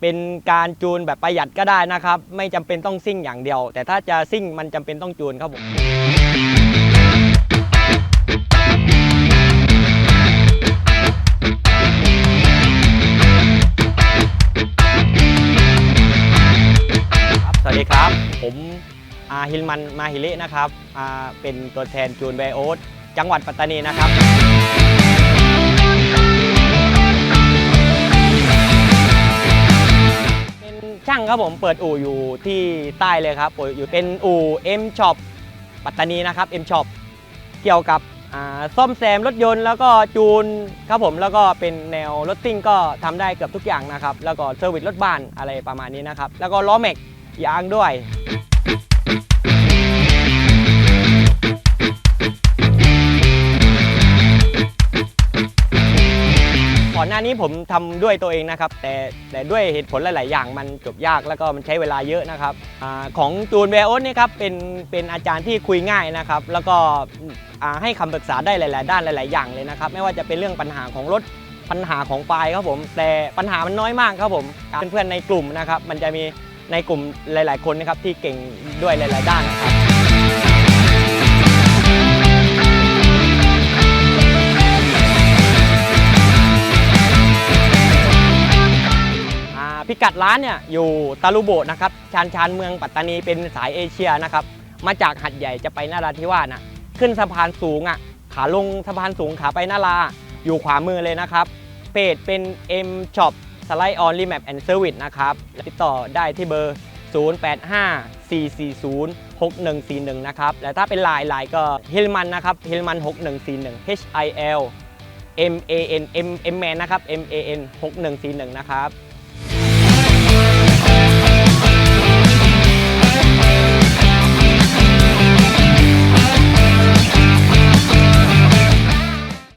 เป็นการจูนแบบประหยัดก็ได้นะครับ ไม่จำเป็นต้องซิ่งอย่างเดียว แต่ถ้าจะซิ่งมันจำเป็นต้องจูนครับผมครับสวัสดีครับ ผมอาฮิลมันมาฮิรินะครับเป็นตัวแทนจูนไบโอสจังหวัดปัตตานีนะครับ ช่างครับผมเปิดอู่อยู่ที่ใต้เลยครับเปิดอยู่เป็นอู่ M Shop ปัตตานีนะครับ M Shop เกี่ยวกับซ่อมแซมรถยนต์แล้วก็จูนครับผมแล้วก็เป็นแนวรถซิ่งก็ทำได้เกือบทุกอย่างนะครับ แล้วก็เซอร์วิสรถบ้านอะไรประมาณนี้นะครับ แล้วก็ล้อแม็กยางด้วย ก่อนหน้านี้ผมทำด้วยตัวเองนะครับ แต่แต่ด้วยเหตุผลหลาย ๆ อย่างมันจบยากแล้วก็มันใช้เวลาเยอะนะครับอของจูนแวร์โอสเนี่ยครับเป็นเป็นอาจารย์ที่คุยง่ายนะครับ แล้วก็ให้คำปรึกษาได้หลาย ๆ ด้านหลาย ๆ อย่างเลยนะครับ ไม่ว่าจะเป็นเรื่องปัญหาของรถปัญหาของไฟครับผม แต่ปัญหามันน้อยมากครับผมเพื่อน ๆ ในกลุ่มนะครับ มันจะมีในกลุ่มหลาย ๆ คนนะครับที่เก่งด้วยหลาย ๆ ด้านนะครับ พิกัดร้านเนี่ยอยู่ตาลูโบะนะครับชานชานเมืองปัตตานีเป็นสายเอเชียนะครับมาจากหัดใหญ่จะไปนาราธิวาสนะขึ้นสะพานสูงอะขาลงสะพานสูงขาไปนาราอยู่ขวามือเลยนะครับเพจเป็น M Shop Slide On Remap and Service นะครับติดต่อได้ที่เบอร์ 085 440 6141 นะครับ และถ้าเป็นไลน์ไลน์ก็ Hillman นะครับ Hillman 6141 H I L M A N M M Man นะครับ M A N 6141 นะครับ